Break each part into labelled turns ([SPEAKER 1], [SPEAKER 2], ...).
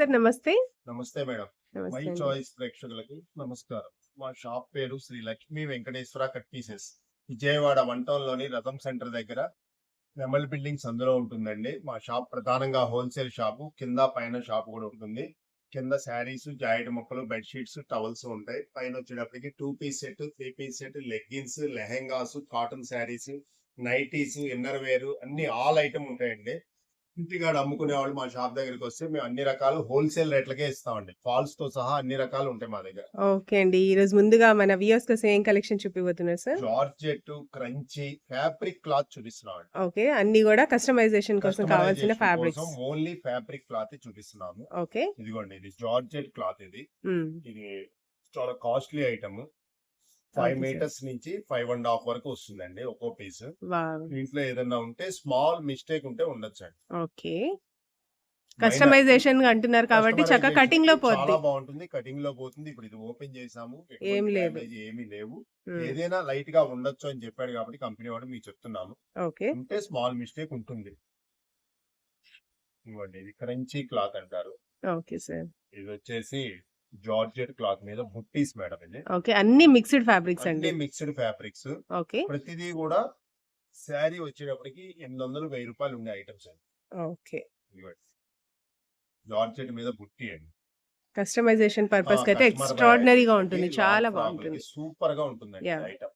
[SPEAKER 1] Sir నమస్తే.
[SPEAKER 2] నమస్తే madam. My. Choice ప్రేక్షకులకి నమస్కారం. మా షాప్ పేరు Shri Lakshmi Venkateswara cut pieces Vijayawada one టౌన్లోని Ratham centre దగ్గర నెమల్ బిల్డింగ్స్ అందులో ఉంటుందండి. మా షాప్ ప్రధానంగా హోల్సేల్ షాపు కింద పైన షాప్ కూడా ఉంటుంది. కింద శారీస్ జాయింట్ ముక్కలు బెడ్షీట్స్ టవల్స్ ఉంటాయి. పైన వచ్చేటప్పటికి two piece set three piece set leggings lehengas cotton saris nighties inner wear అన్ని ఆల్ ఐటమ్ ఉంటాయండి. ఇంటికాడ అమ్ముకునే వాళ్ళు మా షాప్ దగ్గరికి వస్తే మేము అన్ని రకాలు హోల్సేల్ రేట్లకే ఇస్తామండి. ఫాల్స్తో సహా అన్ని రకాలు ఉంటాయి మా దగ్గర.
[SPEAKER 1] ఓకే అండి. ఈ రోజు ముందుగా మన వ్యూస్ కోసం ఏం collection చూపిపోతున్నారు sir.
[SPEAKER 2] Georgette crunchy fabric cloth చూపిస్తున్నాం
[SPEAKER 1] ఓకే. అన్ని కూడా కస్టమైజేషన్ కోసం కావాల్సిన ఫ్యాబ్రిక్స్
[SPEAKER 2] ఓన్లీ ఫ్యాబ్రిక్ క్లాత్ చూపిస్తున్నాము.
[SPEAKER 1] ఓకే.
[SPEAKER 2] ఇదిగోండి ఇది జార్జెట్ క్లాత్ ఇది. ఇది చాలా కాస్ట్లీ ఐటమ్ ఫైవ్. మీటర్స్ నుంచి ఫైవ్ అండ్ హాఫ్ వరకు వస్తుందండి ఒక్కో పీస్.
[SPEAKER 1] వావ్.
[SPEAKER 2] దీంట్లో ఏదైనా ఉంటే స్మాల్ మిస్టేక్ ఉంటే ఉండొచ్చు అండి
[SPEAKER 1] ఓకే కస్టమైజేషన్ అంటున్నారు కాబట్టి చక్కగా కటింగ్లో
[SPEAKER 2] కి
[SPEAKER 1] పోద్ది.
[SPEAKER 2] చాలా బాగుంటుంది. కటింగ్లో పోతుంది. ఇప్పుడు ఇది ఓపెన్ చేసాము.
[SPEAKER 1] ఏం లేదు.
[SPEAKER 2] ఏమీ లేవు. ఏదైనా లైట్గా ఉండొచ్చు అని చెప్పాడు కాబట్టి కంపెనీ వాడు మీకు చెప్తున్నాము.
[SPEAKER 1] ఓకే.
[SPEAKER 2] ఉంటే స్మాల్ మిస్టేక్ ఉంటుంది. ఇవ్వండి. ఇది క్రంచీ క్లాత్ అంటారు.
[SPEAKER 1] Okay sir.
[SPEAKER 2] ఇది వచ్చేసి జార్జెట్ క్లాత్ మీద బుట్టీస్ మేడం ఇది.
[SPEAKER 1] ఓకే అన్ని మిక్స్డ్ ఫ్యాబ్రిక్స్
[SPEAKER 2] అన్ని
[SPEAKER 1] అండి.
[SPEAKER 2] Mixed fabrics
[SPEAKER 1] okay.
[SPEAKER 2] ప్రతిదీ కూడా శారీ వచ్చేటప్పటికి ఎనిమిది వందలు వెయ్యి రూపాయలు ఉండే ఐటమ్స్ అండి.
[SPEAKER 1] ఓకే.
[SPEAKER 2] ఇవ్వండి జార్జెట్ మీద బుట్టి అండి.
[SPEAKER 1] కస్టమైజేషన్ పర్పస్కి అయితే
[SPEAKER 2] customer
[SPEAKER 1] ఎక్స్ట్రాడినరీగా ఉంటుంది. చాలా బాగుంటుంది.
[SPEAKER 2] సూపర్గా ఉంటుందండి
[SPEAKER 1] Yeah.
[SPEAKER 2] ఐటమ్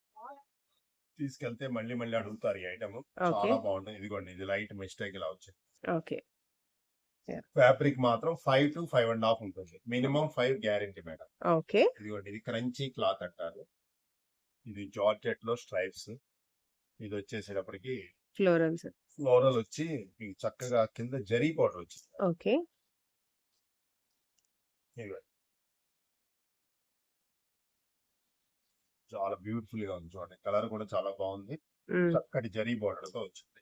[SPEAKER 2] తీసుకెళ్తే మళ్ళీ మళ్ళీ అడుగుతారు ఈ ఐటమ్ చాలా బాగుంటుంది. ఇదిగోండి ఇది లైట్ మిస్టేక్ ఇలా వచ్చింది
[SPEAKER 1] ఓకే.
[SPEAKER 2] ఫ్యాబ్రిక్ మాత్రం five to five and half ఉంటుంది. Minimum five guarantee madam
[SPEAKER 1] okay
[SPEAKER 2] ఇదిగోండి ఇది క్రంచీ క్లాత్ అంటారు. ఇది జార్జెట్లో స్ట్రైప్స్. ఇది వచ్చేసేటప్పటికి
[SPEAKER 1] ఫ్లోరల్
[SPEAKER 2] ఫ్లోరల్ వచ్చి మీకు చక్కగా కింద జరీ పౌడర్ వచ్చింది.
[SPEAKER 1] ఓకే.
[SPEAKER 2] చాలా బ్యూటిఫుల్గా ఉంది చూడండి. కలర్ కూడా చాలా బాగుంది.
[SPEAKER 1] ఉమ్,
[SPEAKER 2] చక్కటి జరీ బోర్డర్తో వచ్చింది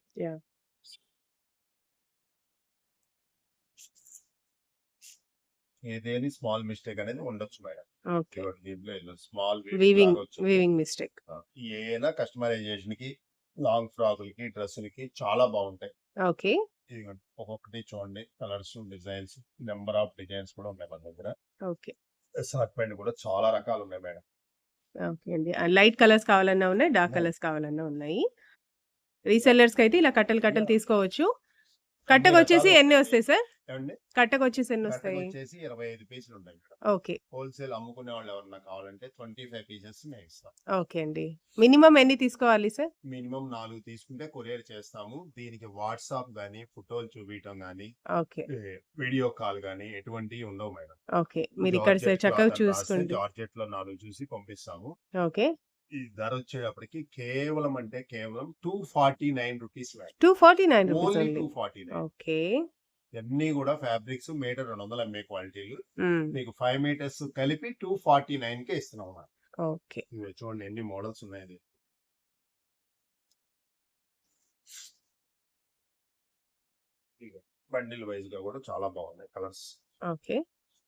[SPEAKER 2] ఏదేది స్మాల్ మిస్టేక్ అనేది ఉండొచ్చు మేడం. దీంట్లో స్మాల్
[SPEAKER 1] వీవింగ్ వీవింగ్ మిస్టేక్.
[SPEAKER 2] ఏదైనా కస్టమైజేషన్కి లాంగ్ ఫ్రాకులకి డ్రెస్సులకి చాలా బాగుంటాయి.
[SPEAKER 1] ఓకే.
[SPEAKER 2] ఒక్కొక్కటి చూడండి colours designs number of designs కూడా ఉన్నాయి మన దగ్గర.
[SPEAKER 1] ఓకే.
[SPEAKER 2] అసార్ట్మెంట్ కూడా చాలా రకాలు ఉన్నాయి మేడం.
[SPEAKER 1] ఓకే అండి. లైట్ కలర్స్ కావాలన్నా ఉన్నాయి డార్క్. కలర్స్ కావాలన్నా ఉన్నాయి. రీసెల్లర్స్కి అయితే ఇలా కట్టలు కట్టలు. తీసుకోవచ్చు. కట్టకు వచ్చేసి ఎన్ని వస్తాయి సార్?
[SPEAKER 2] ఏమండి
[SPEAKER 1] కట్టకు వచ్చేసి ఎన్ని వస్తాయి?
[SPEAKER 2] వచ్చేసి ఇరవై ఐదు పీసులు ఉంటాయి
[SPEAKER 1] ఓకే.
[SPEAKER 2] హోల్సేల్ అమ్ముకునే వాళ్ళు ఎవరన్నా కావాలంటే ట్వంటీ ఫైవ్ పీసెస్ మేము ఇస్తాం.
[SPEAKER 1] ఓకే అండి. మినిమం ఎన్ని తీసుకోవాలి సార్?
[SPEAKER 2] మినిమం నాలుగు తీసుకుంటే కొరియర్ చేస్తాము. దీనికి వాట్సాప్ గానీ ఫోటోలు చూపించడం గానీ
[SPEAKER 1] ఓకే.
[SPEAKER 2] వీడియో కాల్ గానీ ఎటువంటివి ఉండవు మేడం.
[SPEAKER 1] ఓకే. మీరు ఇక్కడ చక్కగా చూసుకోండి
[SPEAKER 2] జార్జెట్లో నాలుగు చూసి పంపిస్తాము.
[SPEAKER 1] ఓకే.
[SPEAKER 2] ఈ ధర వచ్చేటప్పటికి కేవలం అంటే కేవలం two forty nine rupees
[SPEAKER 1] two forty nine rupees
[SPEAKER 2] two forty nine.
[SPEAKER 1] Okay.
[SPEAKER 2] అన్ని కూడా ఫ్యాబ్రిక్స్ మీటర్ రెండు వందలు అమ్మే క్వాలిటీలు. మీకు ఫైవ్ మీటర్స్ కలిపి టూ ఫార్టీ నైన్ కే ఇస్తున్నాం.
[SPEAKER 1] ఓకే.
[SPEAKER 2] చూడండి ఎన్ని మోడల్స్ ఉన్నాయి బండిల్ వైజ్గా కూడా చాలా బాగున్నాయి colours.
[SPEAKER 1] Okay.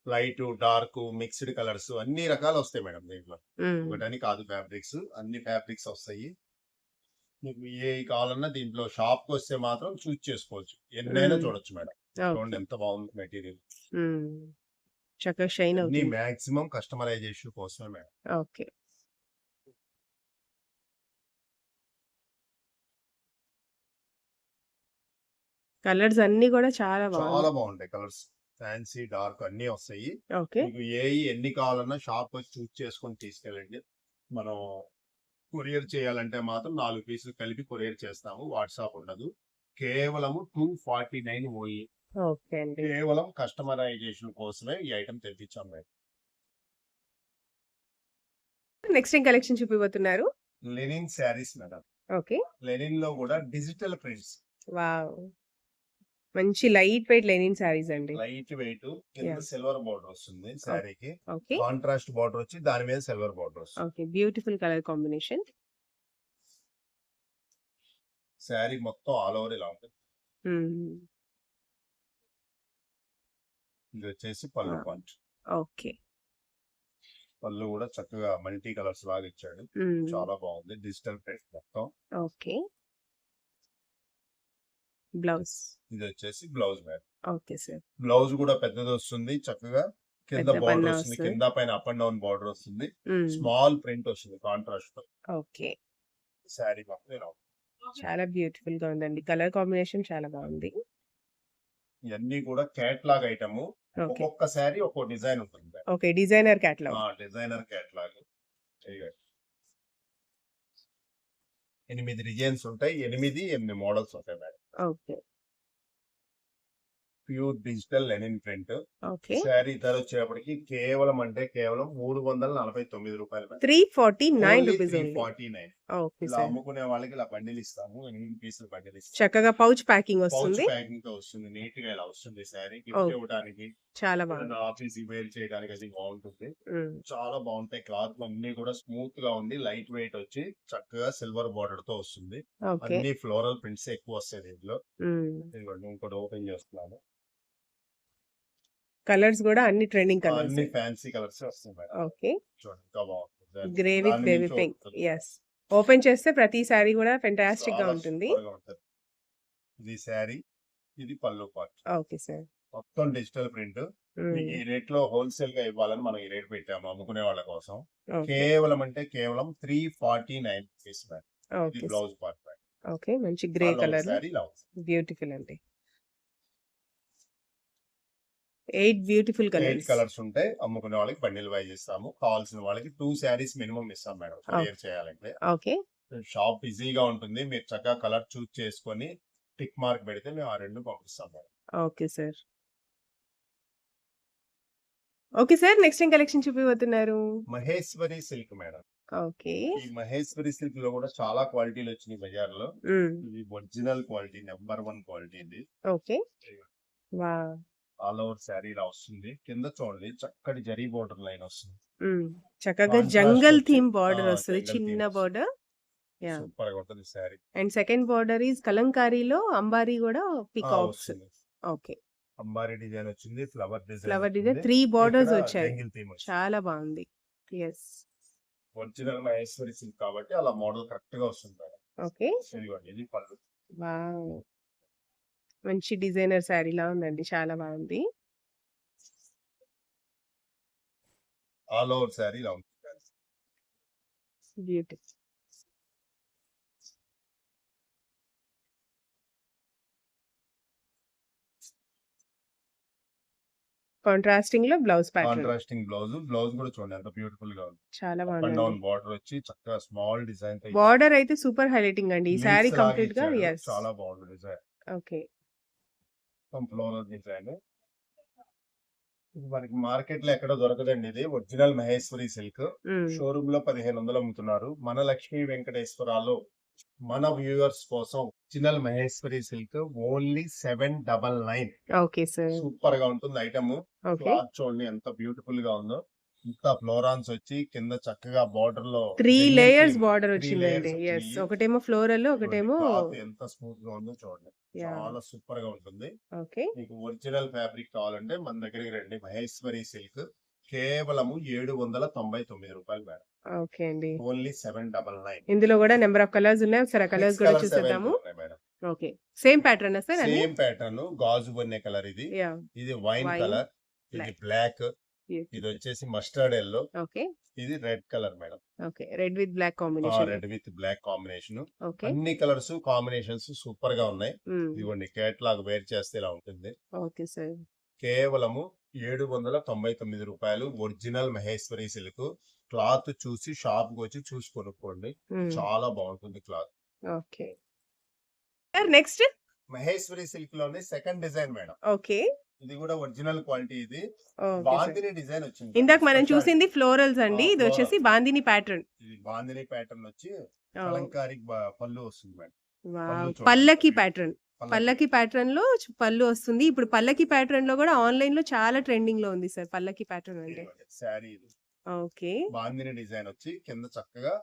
[SPEAKER 2] Light dark mixed colours అన్ని రకాలు వస్తాయి మేడం దీంట్లో. ఒకటని కాదు ఫ్యాబ్రిక్స్ అన్ని ఫ్యాబ్రిక్స్ వస్తాయి. మీకు ఏ కావాలన్నా దీంట్లో షాప్కి వస్తే మాత్రం చూస్ చేసుకోవచ్చు. ఎన్నైనా. చూడొచ్చు మేడం. చూడండి ఎంత బాగుంది మెటీరియల్.
[SPEAKER 1] చక్కగా షైన్ అవుతుంది.
[SPEAKER 2] మాక్సిమం కస్టమైజేషన్ కోసమే మేడం.
[SPEAKER 1] ఓకే. కలర్స్ అన్ని కూడా చాలా
[SPEAKER 2] చాలా
[SPEAKER 1] బాగుంది
[SPEAKER 2] బాగుంటాయి కలర్స్. ఫ్యాన్సీ డార్క్ అన్ని వస్తాయి.
[SPEAKER 1] ఓకే.
[SPEAKER 2] మీకు ఏ ఎన్ని కావాలన్నా షాప్ వచ్చి చూస్ చేసుకొని తీసుకెళ్ళండి. మనం కొరియర్ చేయాలంటే మాత్రం నాలుగు పీసులు కలిపి కొరియర్ చేస్తాము. వాట్సాప్ ఉండదు. కేవలము టూ ఫార్టీ నైన్
[SPEAKER 1] అండి
[SPEAKER 2] కేవలం కస్టమరైజేషన్ కోసమే ఈ ఐటమ్ తెప్పించాం మేము.
[SPEAKER 1] నెక్స్ట్ ఏం కలెక్షన్ చూపిపోతున్నారు
[SPEAKER 2] లెనిన్ శారీస్ మేడం.
[SPEAKER 1] ఓకే.
[SPEAKER 2] లెనిన్లో కూడా డిజిటల్ ప్రింట్స్.
[SPEAKER 1] వావ్. మంచి లైట్ వెయిట్ లెనిన్ శారీస్ అండి.
[SPEAKER 2] లైట్ వెయిట్ కింద. సిల్వర్ బార్డర్ వస్తుంది
[SPEAKER 1] ఓకే.
[SPEAKER 2] కాంట్రాస్ట్ బార్డర్ వచ్చి దాని మీద సిల్వర్ బార్డర్ వస్తుంది.
[SPEAKER 1] Okay. Beautiful colour combination.
[SPEAKER 2] Sari మొత్తం ఆల్ ఓవర్ ఇలా ఉంటుంది. ఇది వచ్చేసి పళ్ళు. పంచ్
[SPEAKER 1] ఓకే
[SPEAKER 2] పళ్ళు కూడా చక్కగా మల్టీ కలర్స్ లాగా ఇచ్చాడు చాలా బాగుంది డిజిటల్ ప్రింట్ మొత్తం
[SPEAKER 1] ఓకే బ్లౌజ్
[SPEAKER 2] ఇది వచ్చేసి blouse matte
[SPEAKER 1] okay sir.
[SPEAKER 2] Blouse కూడా పెద్దది వస్తుంది చక్కగా కింద బార్డర్ వస్తుంది. కింద పైన అప్ అండ్ డౌన్ బార్డర్ వస్తుంది. స్మాల్ ప్రింట్ వస్తుంది కాంట్రాస్ట్తో
[SPEAKER 1] ఓకే.
[SPEAKER 2] ఇలా ఉంటుంది.
[SPEAKER 1] చాలా బ్యూటిఫుల్‌గా ఉందండి. కలర్ కాంబినేషన్ చాలా బాగుంది.
[SPEAKER 2] ఇవన్నీ కూడా కేటలాగ్ ఐటమ్. ఒక్కొక్క శారీ ఒక్కో డిజైన్ ఉంటుంది
[SPEAKER 1] okay. Designer catalogue.
[SPEAKER 2] Designer catalogue ఎనిమిది డిజైన్స్ ఉంటాయి ఎనిమిది ఎనిమిది మోడల్స్ ఉంటాయి madam
[SPEAKER 1] okay.
[SPEAKER 2] Pure digital linen print. Sari ధర వచ్చేటప్పటికి కేవలం అంటే కేవలం మూడు వందల నలభై తొమ్మిది రూపాయలు madam
[SPEAKER 1] 349 rupees
[SPEAKER 2] three
[SPEAKER 1] only.
[SPEAKER 2] Forty nine
[SPEAKER 1] okay
[SPEAKER 2] ఇలా. అమ్ముకునే వాళ్ళకి ఇలా బండిల్ ఇస్తాము ఎనిమిది పీసులు బండిల్ ఇస్తాము
[SPEAKER 1] చక్కగా పౌచ్ ప్యాకింగ్ వస్తుంది.
[SPEAKER 2] ప్యాకింగ్తో వస్తుంది నీట్గా ఇలా వస్తుంది శారీ గిఫ్ట్. ఇవ్వడానికి
[SPEAKER 1] చాలా బాగుంది.
[SPEAKER 2] ఆఫీస్ వేర్ చేయడానికి అది బాగుంటుంది. చాలా బాగుంటాయి క్లాత్ అన్ని కూడా స్మూత్గా ఉంది లైట్ వెయిట్ వచ్చి చక్కగా సిల్వర్ బార్డర్తో వస్తుంది. అన్ని ఫ్లోరల్ ప్రింట్స్ ఎక్కువ వస్తాయి దీంట్లో ఇంకోటి ఓపెన్ చేస్తున్నాను
[SPEAKER 1] కలర్స్ కూడా అన్ని ట్రెండింగ్ కలర్స్.
[SPEAKER 2] అన్ని ఫ్యాన్సీ కలర్స్ వస్తాయి మేడం
[SPEAKER 1] ఓకే.
[SPEAKER 2] చూడండి ఇంకా బాగుంటుంది
[SPEAKER 1] గ్రే విత్
[SPEAKER 2] దాని
[SPEAKER 1] బేబీ పింక్. యెస్. ఓపెన్ చేస్తే ప్రతి సారీ కూడా
[SPEAKER 2] ఫెంటాస్టిక్గా
[SPEAKER 1] ఉంటుంది.
[SPEAKER 2] ఇది శారీ ఇది పళ్ళు పార్ట్
[SPEAKER 1] ఓకే సార్.
[SPEAKER 2] మొత్తం డిజిటల్ ప్రింట్. ఈ రేట్లో హోల్సేల్గా ఇవ్వాలని మనం ఈ రేట్ పెట్టాము అమ్ముకునే వాళ్ళ కోసం. కేవలం అంటే కేవలం త్రీ ఫార్టీ నైన్ రూపీస్ ఇది. Blouse part
[SPEAKER 1] okay. మంచి గ్రే కలర్ బ్యూటిఫుల్ అండి. 8 బ్యూటిఫుల్
[SPEAKER 2] ఎయిట్
[SPEAKER 1] కలర్స్.
[SPEAKER 2] కలర్స్ ఉంటాయి అమ్ముకునే వాళ్ళకి బండిల్ వైజ్ ఇస్తాము కావాల్సిన వాళ్ళకి టూ శారీస్ మినిమం ఇస్తాం మేడం. క్లియర్ చేయాలంటే
[SPEAKER 1] ఓకే.
[SPEAKER 2] షాప్ బిజీగా ఉంటుంది మీరు చక్కగా కలర్ చూస్ చేసుకొని టిక్ మార్క్ పెడితే మేము ఆ రెండు పంపిస్తాం madam
[SPEAKER 1] okay sir. Okay sir. Next ఏం collection చూపిపోతున్నారు?
[SPEAKER 2] Maheshwari silk madam
[SPEAKER 1] okay.
[SPEAKER 2] ఈ మహేశ్వరి సిల్క్లో కూడా చాలా క్వాలిటీలు వచ్చినాయి
[SPEAKER 1] బజార్లో.
[SPEAKER 2] ఇది original quality number one quality ఇది
[SPEAKER 1] ఓకే.
[SPEAKER 2] ఆల్ ఓవర్ శారీ ఇలా వస్తుంది కింద చూడండి చక్కటి జరీ బోర్డర్ లైన్ వస్తుంది.
[SPEAKER 1] చక్కగా జంగల్ థీమ్ బార్డర్ వస్తది. చిన్న బార్డర్.
[SPEAKER 2] సూపర్గా ఉంటుంది sari
[SPEAKER 1] and second border is కలంకారీలో అంబారీ కూడా పికాక్స్. ఓకే.
[SPEAKER 2] అంబారీ డిజైన్ వచ్చింది flower design
[SPEAKER 1] flower design 3 borders వచ్చాయి. చాలా బాగుంది. యెస్.
[SPEAKER 2] ఒరిజినల్ మహేశ్వరి సిల్క్ కాబట్టి అలా మోడల్ కరెక్ట్గా వస్తుంది
[SPEAKER 1] ఓకే.
[SPEAKER 2] ఇది పళ్ళు
[SPEAKER 1] వావ్! మంచి డిజైనర్ శారీలా ఉందండి. చాలా బాగుంది.
[SPEAKER 2] ఆల్ ఓవర్ శారీ ఇలా ఉంటుంది
[SPEAKER 1] beauty. కాంట్రాస్టింగ్లో blouse pattern.
[SPEAKER 2] Contrasting blouse blouse కూడా చూడండి ఎంత బ్యూటిఫుల్గా ఉంది
[SPEAKER 1] చాలా బాగుందండి.
[SPEAKER 2] డౌన్ బార్డర్ వచ్చి చక్కగా స్మాల్ డిజైన్తో
[SPEAKER 1] బార్డర్ అయితే సూపర్ హైలైటింగ్ అండి. ఈ
[SPEAKER 2] లాగా కంప్లీట్గా.
[SPEAKER 1] యెస్.
[SPEAKER 2] చాలా బాగుంది డిజైన్
[SPEAKER 1] ఓకే.
[SPEAKER 2] ఫ్లోరల్ డిజైన్ ఇది మనకి మార్కెట్లో ఎక్కడ దొరకదండి ఇది ఒరిజినల్ మహేశ్వరి సిల్క్. షోరూమ్లో పదిహేను వందలు అమ్ముతున్నారు మన లక్ష్మీ వెంకటేశ్వరాలు మన వ్యూవర్స్ కోసం original Maheshwari silk only seven double nine
[SPEAKER 1] okay sir.
[SPEAKER 2] సూపర్గా ఉంటుంది ఐటమ్ చూడండి ఎంత బ్యూటిఫుల్గా ఉందో ఇంత ఫ్లోరాన్స్ వచ్చి కింద చక్కగా బార్డర్లో
[SPEAKER 1] 3
[SPEAKER 2] denim
[SPEAKER 1] లేయర్స్. బార్డర్ వచ్చిందండి.
[SPEAKER 2] వచ్చినాయి.
[SPEAKER 1] ఒకటేమో ఫ్లోరల్ ఒకటేమో
[SPEAKER 2] ఎంత స్మూత్గా ఉందో చూడండి! చాలా సూపర్గా ఉంటుంది
[SPEAKER 1] ఓకే.
[SPEAKER 2] మీకు ఒరిజినల్ ఫ్యాబ్రిక్ కావాలంటే మన దగ్గరికి రండి మహేశ్వరి సిల్క్ కేవలము ఏడు వందల తొంభై తొమ్మిది రూపాయలు మేడం
[SPEAKER 1] ఓకే అండి.
[SPEAKER 2] ఓన్లీ సెవెన్ డబల్ నైన్
[SPEAKER 1] ఇందులో కూడా నెంబర్ ఆఫ్ కలర్స్ ఉన్నాయి. ఒకసారి కలర్స్ కూడా చూసేద్దాము. Okay. Same pattern sir?
[SPEAKER 2] Same pattern గాజు బొన్నే కలర్ ఇది! ఇది వైన్ కలర్ ఇది. బ్లాక్ ఇది వచ్చేసి మస్టర్డ్ ఎల్లో
[SPEAKER 1] ఓకే.
[SPEAKER 2] ఇది red colour madam
[SPEAKER 1] okay. Red with black combination.
[SPEAKER 2] Red with black combination
[SPEAKER 1] okay.
[SPEAKER 2] అన్ని కలర్స్ కాంబినేషన్స్ సూపర్గా ఉన్నాయి. ఇదిగోండి కేటలాగ్ వేర్ చేస్తే ఇలా ఉంటుంది
[SPEAKER 1] ఓకే సార్.
[SPEAKER 2] కేవలము ఏడు వందల తొంభై తొమ్మిది రూపాయలు ఒరిజినల్ మహేశ్వరి సిల్క్ క్లాత్ చూసి షాప్కి వచ్చి చూసి కొనుక్కోండి. చాలా బాగుంటుంది cloth
[SPEAKER 1] okay. Sir next?
[SPEAKER 2] Maheshwari సిల్క్లోనే second design madam
[SPEAKER 1] okay.
[SPEAKER 2] ఇది కూడా ఒరిజినల్ క్వాలిటీ ఇది. బాందిని డిజైన్ వచ్చింది
[SPEAKER 1] ఇందాక మనం. చూసింది ఫ్లోరల్స్ అండి. ఇది వచ్చేసి. బాందిని ప్యాటర్న్.
[SPEAKER 2] ఇది బాందిని ప్యాటర్న్ వచ్చి కలంకారీ బ- పళ్ళు వస్తుంది మేడం.
[SPEAKER 1] పల్లకి ప్యాటర్న్.
[SPEAKER 2] పల్లకి.
[SPEAKER 1] ప్యాటర్న్లో పళ్ళు వస్తుంది. ఇప్పుడు పల్లకి ప్యాటర్న్లో కూడా ఆన్లైన్లో చాలా ట్రెండింగ్లో ఉంది సార్ పల్లకి ప్యాటర్న్ అంటే.
[SPEAKER 2] శారీ
[SPEAKER 1] ఓకే.
[SPEAKER 2] బాందిని డిజైన్ వచ్చి కింద చక్కగా!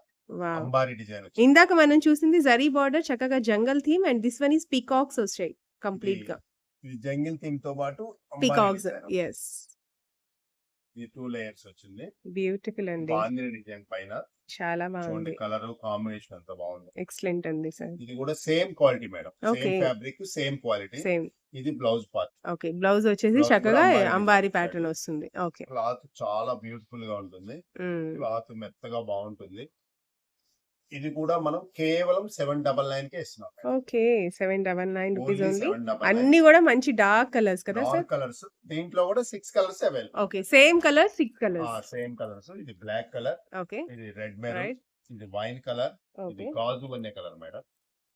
[SPEAKER 2] అంబారీ డిజైన్ వచ్చి
[SPEAKER 1] ఇందాక మనం చూసింది జరీ బార్డర్ చక్కగా jungle theme and this one is peacocks వచ్చాయి
[SPEAKER 2] కంప్లీట్గా. జంగిల్ థీమ్తో పాటు
[SPEAKER 1] పీకాక్స్. ఎస్.
[SPEAKER 2] ఇది టూ లేయర్స్ వచ్చింది
[SPEAKER 1] బ్యూటిఫుల్ అండి.
[SPEAKER 2] బాందిని డిజైన్ పైన
[SPEAKER 1] చాలా బాగుంది.
[SPEAKER 2] కలర్ కాంబినేషన్ అంత బాగుంది
[SPEAKER 1] ఎక్సలెంట్ అండి సార్.
[SPEAKER 2] ఇది కూడా same quality madam same. Fabric same quality
[SPEAKER 1] same.
[SPEAKER 2] ఇది బ్లౌజ్ పార్ట్
[SPEAKER 1] ఓకే. బ్లౌజ్ వచ్చేసి చక్కగా
[SPEAKER 2] అంబారీ
[SPEAKER 1] ప్యాటర్న్ వస్తుంది. ఓకే.
[SPEAKER 2] క్లాత్ చాలా బ్యూటిఫుల్గా ఉంటుంది. క్లాత్ మెత్తగా బాగుంటుంది ఇది కూడా మనం కేవలం సెవెన్ డబల్ నైన్ కే ఇస్తున్నాం
[SPEAKER 1] okay. 799 rupees
[SPEAKER 2] only
[SPEAKER 1] only.
[SPEAKER 2] Seven double
[SPEAKER 1] అన్నీ గూడా మంచి డార్క్ కలర్స్ కదా సార్?
[SPEAKER 2] డార్క్ కలర్స్ దీంట్లో కూడా six colours available
[SPEAKER 1] okay. Same colour 6 colours.
[SPEAKER 2] Same colours ఇది బ్లాక్ కలర్
[SPEAKER 1] ఓకే.
[SPEAKER 2] ఇది రెడ్ మెరూన్. ఇది వైన్ కలర్ ఇది. గాజు వన్నే కలర్ మేడం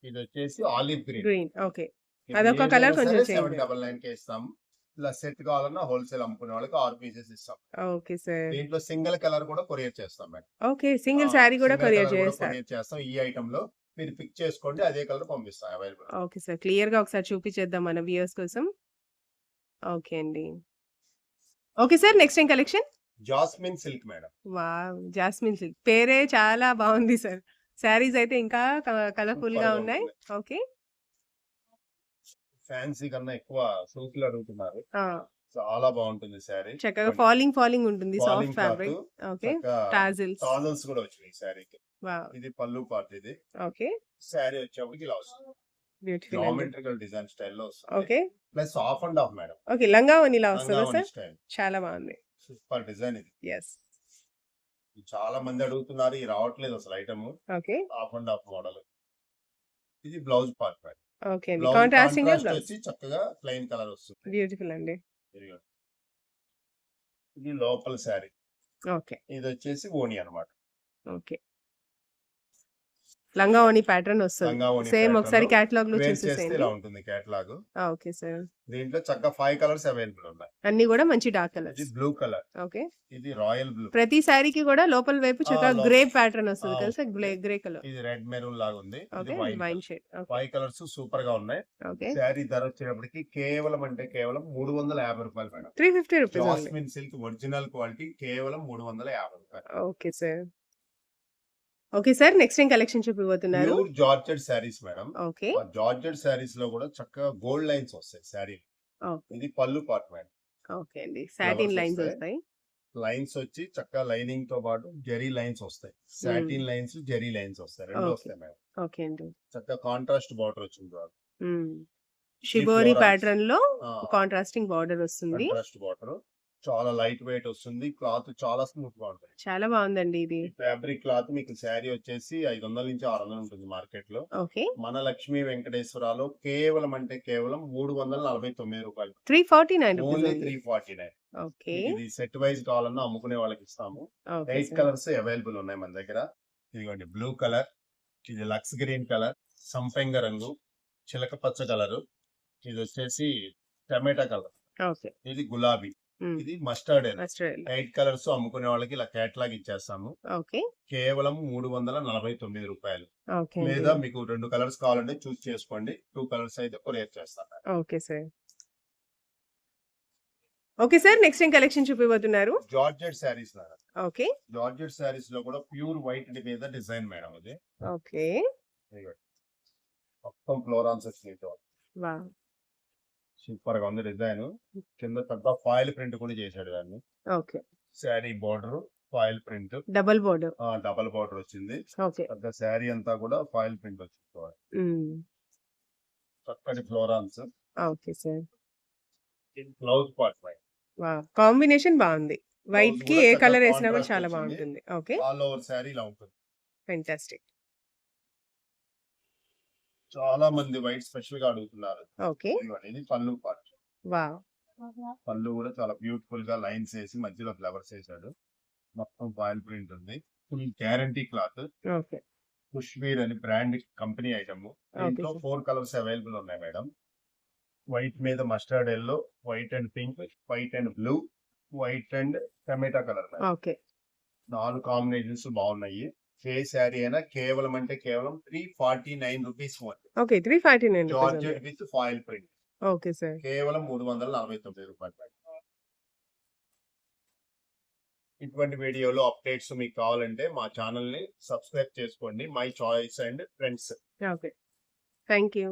[SPEAKER 2] ఇది వచ్చేసి ఆలివ్ గ్రీన్
[SPEAKER 1] గ్రీన్. ఓకే. అదొక కలర్ కొంచెం చేంజ్.
[SPEAKER 2] సెవెన్ డబల్ నైన్ కే ఇస్తాము ఇలా సెట్ కావాలన్నా హోల్సేల్ అమ్ముకునే వాళ్ళకి ఆరు పీసెస్ ఇస్తాం
[SPEAKER 1] ఓకే సార్.
[SPEAKER 2] దీంట్లో సింగిల్ కలర్ కూడా కొరియర్ చేస్తాం మేడం
[SPEAKER 1] ఓకే. సింగిల్ శారీ కూడా కొరియర్ చేస్తారు.
[SPEAKER 2] కొరియర్ చేస్తాం ఈ ఐటమ్లో మీరు పిక్ చేసుకోండి అదే కలర్ పంపిస్తాం అవైలబుల్
[SPEAKER 1] ఓకే సార్. క్లియర్‌గా ఒకసారి చూపించేద్దాం మన వ్యూయర్స్ కోసం. ఓకే అండి. Okay sir. నెక్స్ట్ ఏం collection?
[SPEAKER 2] Jasmine silk madam
[SPEAKER 1] wow! Jasmine silk. పేరే చాలా బావుంది సార్. శారీస్ అయితే ఇంకా క కలర్‌ఫుల్‌గా
[SPEAKER 2] సూపర్‌గా
[SPEAKER 1] ఉన్నాయి. ఓకే.
[SPEAKER 2] ఫ్యాన్సీ కన్నా ఎక్కువ సూట్లు అడుగుతున్నారు! చాలా బాగుంటుంది శారీ
[SPEAKER 1] చక్కగా ఫాలింగ్ ఫాలింగ్ ఉంటుంది. Soft fabric. Okay. Tassels.
[SPEAKER 2] Tassels కూడా శారీకి
[SPEAKER 1] వావ్!
[SPEAKER 2] ఇది పళ్ళు పార్ట్ ఇది
[SPEAKER 1] ఓకే.
[SPEAKER 2] శారీ వచ్చేప్పటికి ఇలా వస్తుంది
[SPEAKER 1] బ్యూటిఫుల్.
[SPEAKER 2] జామెట్రికల్ డిజైన్ స్టైల్లో వస్తుంది
[SPEAKER 1] okay.
[SPEAKER 2] Plus half and half madam
[SPEAKER 1] okay. లంగా ఓణిలా వస్తదా సార్? చాలా బావుంది.
[SPEAKER 2] సూపర్ డిజైన్ ఇది. ఇది చాలా మంది అడుగుతున్నారు ఇది రావట్లేదు అసలు item
[SPEAKER 1] okay.
[SPEAKER 2] Half and half model ఇది బ్లౌజ్ పార్ట్ మేడం
[SPEAKER 1] ఓకే అండి. కాంట్రాస్టింగ్.
[SPEAKER 2] వచ్చి చక్కగా ప్లెయిన్ కలర్ వస్తుంది
[SPEAKER 1] బ్యూటిఫుల్ అండి.
[SPEAKER 2] ఇది లోపల శారీ
[SPEAKER 1] ఓకే.
[SPEAKER 2] ఇది వచ్చేసి ఓని అన్నమాట
[SPEAKER 1] ఓకే. లంగా ఓణి ప్యాటర్న్ వస్తది. సేమ్ ఒకసారి
[SPEAKER 2] లో వేర్ చేస్తే
[SPEAKER 1] చూసేసేయండి.
[SPEAKER 2] ఇలా ఉంటుంది కేటలాగ్!
[SPEAKER 1] Okay sir.
[SPEAKER 2] దీంట్లో చక్కగా ఫైవ్ కలర్స్ అవైలబుల్ ఉన్నాయి
[SPEAKER 1] అన్నీ గూడా మంచి డార్క్
[SPEAKER 2] ఇది
[SPEAKER 1] కలర్స్.
[SPEAKER 2] Blue colour
[SPEAKER 1] okay.
[SPEAKER 2] ఇది రాయల్ బ్లూ
[SPEAKER 1] ప్రతి శారీకి కూడా లోపల వైపు చక్కగా
[SPEAKER 2] లోపల.
[SPEAKER 1] గ్రే ప్యాటర్న్ వస్తది కదా సార్? Grey colour.
[SPEAKER 2] ఇది రెడ్ మెరూన్ లాగా ఉంది
[SPEAKER 1] ఓకే.
[SPEAKER 2] ఇది wine
[SPEAKER 1] shade. Okay.
[SPEAKER 2] Five colours సూపర్గా ఉన్నాయి
[SPEAKER 1] ఓకే.
[SPEAKER 2] శారీ ధర వచ్చేటప్పటికి కేవలం అంటే కేవలం మూడు వందల యాభై రూపాయలు madam
[SPEAKER 1] 350 rupees only.
[SPEAKER 2] Jasmine silk original quality కేవలం మూడు వందల యాభై రూపాయలు
[SPEAKER 1] okay sir. Okay sir. Next ఏం collection చూపిపోతున్నారు?
[SPEAKER 2] Pure georgette sarees madam
[SPEAKER 1] okay.
[SPEAKER 2] ఆ జార్జెట్ శారీస్లో కూడా చక్కగా గోల్డ్ లైన్స్ వస్తాయి శారీ
[SPEAKER 1] ఓకే.
[SPEAKER 2] ఇది పళ్ళు పార్ట్ మేడం
[SPEAKER 1] ఓకే అండి. సాటిన్ లైన్స్
[SPEAKER 2] వస్తాయి. లైన్స్ వచ్చి చక్కగా లైనింగ్తో పాటు జెరీ లైన్స్ వస్తాయి సాటిన్ లైన్స్ జెరీ లైన్స్ వస్తాయి రెండు. వస్తాయి మేడం
[SPEAKER 1] ఓకే అండి.
[SPEAKER 2] చక్కగా కాంట్రాస్ట్ బార్డర్ వచ్చింది
[SPEAKER 1] హ్మ్. షిబోరి. ప్యాటర్న్లో కాంట్రాస్టింగ్ బార్డర్ వస్తుంది.
[SPEAKER 2] కాంట్రాస్ట్ బార్డర్ చాలా లైట్ వెయిట్ వస్తుంది క్లాత్ చాలా స్మూత్గా ఉంటుంది
[SPEAKER 1] చాలా బాగుందండి ఇది.
[SPEAKER 2] ఫ్యాబ్రిక్ క్లాత్ మీకు శారీ వచ్చేసి ఐదు వందల నుంచి ఆరు వందలు ఉంటుంది
[SPEAKER 1] మార్కెట్లో.
[SPEAKER 2] మన లక్ష్మీ వెంకటేశ్వరాలో కేవలం అంటే కేవలం మూడు వందల నలభై తొమ్మిది రూపాయలు
[SPEAKER 1] 349 rupees
[SPEAKER 2] only
[SPEAKER 1] only.
[SPEAKER 2] Three forty nine
[SPEAKER 1] okay.
[SPEAKER 2] ఇది సెట్ వైజ్ కావాలన్నా అమ్ముకునే వాళ్ళకి ఇస్తాము ఎయిట్. కలర్స్ అవైలబుల్ ఉన్నాయి మన దగ్గర ఇదిగోండి బ్లూ కలర్ ఇది లక్స్ గ్రీన్ కలర్ సంపెంగ రంగు చిలక పచ్చ కలర్ ఇది వచ్చేసి టమాటా కలర్. ఇది గులాబీ. ఇది మస్టర్డ్. ఎయిట్ కలర్స్ అమ్ముకునే వాళ్ళకి ఇలా కేటలాగ్ ఇచ్చేస్తాము
[SPEAKER 1] ఓకే.
[SPEAKER 2] కేవలం మూడు వందల నలభై తొమ్మిది రూపాయలు. లేదా మీకు రెండు కలర్స్ కావాలంటే చూస్ చేసుకోండి టూ కలర్స్ అయితే కొరియర్ చేస్తాను
[SPEAKER 1] okay sir. Okay sir. Next ఏం collection చూపిపోతున్నారు?
[SPEAKER 2] Georgette madam
[SPEAKER 1] okay.
[SPEAKER 2] Georgette శారీస్లో కూడా ప్యూర్ వైట్ మీద డిజైన్ మేడం అది
[SPEAKER 1] ఓకే.
[SPEAKER 2] మొత్తం ఫ్లోరాన్స్ వచ్చినాయి
[SPEAKER 1] వావ్!
[SPEAKER 2] సూపర్గా ఉంది డిజైన్ కింద పెద్ద ఫాయిల్ ప్రింట్ కూడా చేశాడు దాన్ని
[SPEAKER 1] okay.
[SPEAKER 2] Sari border foil print
[SPEAKER 1] double border.
[SPEAKER 2] Double border వచ్చింది
[SPEAKER 1] ఓకే.
[SPEAKER 2] పెద్ద శారీ అంతా కూడా ఫాయిల్ ప్రింట్ వచ్చింది. చక్కటి ఫ్లోరాన్స్
[SPEAKER 1] okay sir.
[SPEAKER 2] Blouse part!
[SPEAKER 1] Combination బాగుంది.
[SPEAKER 2] వైట్కి
[SPEAKER 1] ఏ కలర్ వేసినా కూడా చాలా. బాగుంటుంది. ఓకే.
[SPEAKER 2] ఆల్ ఓవర్ శారీ ఇలా ఉంటుంది
[SPEAKER 1] ఫెంటాస్టిక్.
[SPEAKER 2] చాలా మంది వైట్ స్పెషల్గా అడుగుతున్నారు
[SPEAKER 1] ఓకే.
[SPEAKER 2] ఇదిగోండి, ఇది పళ్ళు పార్ట్
[SPEAKER 1] వావ్!
[SPEAKER 2] పళ్ళు కూడా చాలా బ్యూటిఫుల్గా లైన్స్ వేసి మధ్యలో ఫ్లవర్స్ వేసాడు మొత్తం ఫాయిల్ ప్రింట్ ఉంది ఫుల్ గ్యారంటీ క్లాత్
[SPEAKER 1] ఓకే.
[SPEAKER 2] పుష్వీర్ అని బ్రాండ్ కంపెనీ ఐటమ్ దీంట్లో. ఫోర్ కలర్స్ అవైలబుల్ ఉన్నాయి మేడం వైట్ మీద mustard yellow white and pink white and blue white and tomato colour
[SPEAKER 1] okay.
[SPEAKER 2] నాలుగు కాంబినేషన్స్ బాగున్నాయి ఏ శారీ అయినా కేవలం అంటే కేవలం three forty nine rupees
[SPEAKER 1] okay. 349 rupees
[SPEAKER 2] georgette
[SPEAKER 1] only.
[SPEAKER 2] With foil print
[SPEAKER 1] okay sir.
[SPEAKER 2] కేవలం మూడు వందల నలభై తొమ్మిది రూపాయలు. ఇటువంటి వీడియోలో అప్డేట్స్ మీకు కావాలంటే మా ఛానల్ని సబ్స్క్రైబ్ చేసుకోండి my choice and friends
[SPEAKER 1] okay. Thank you.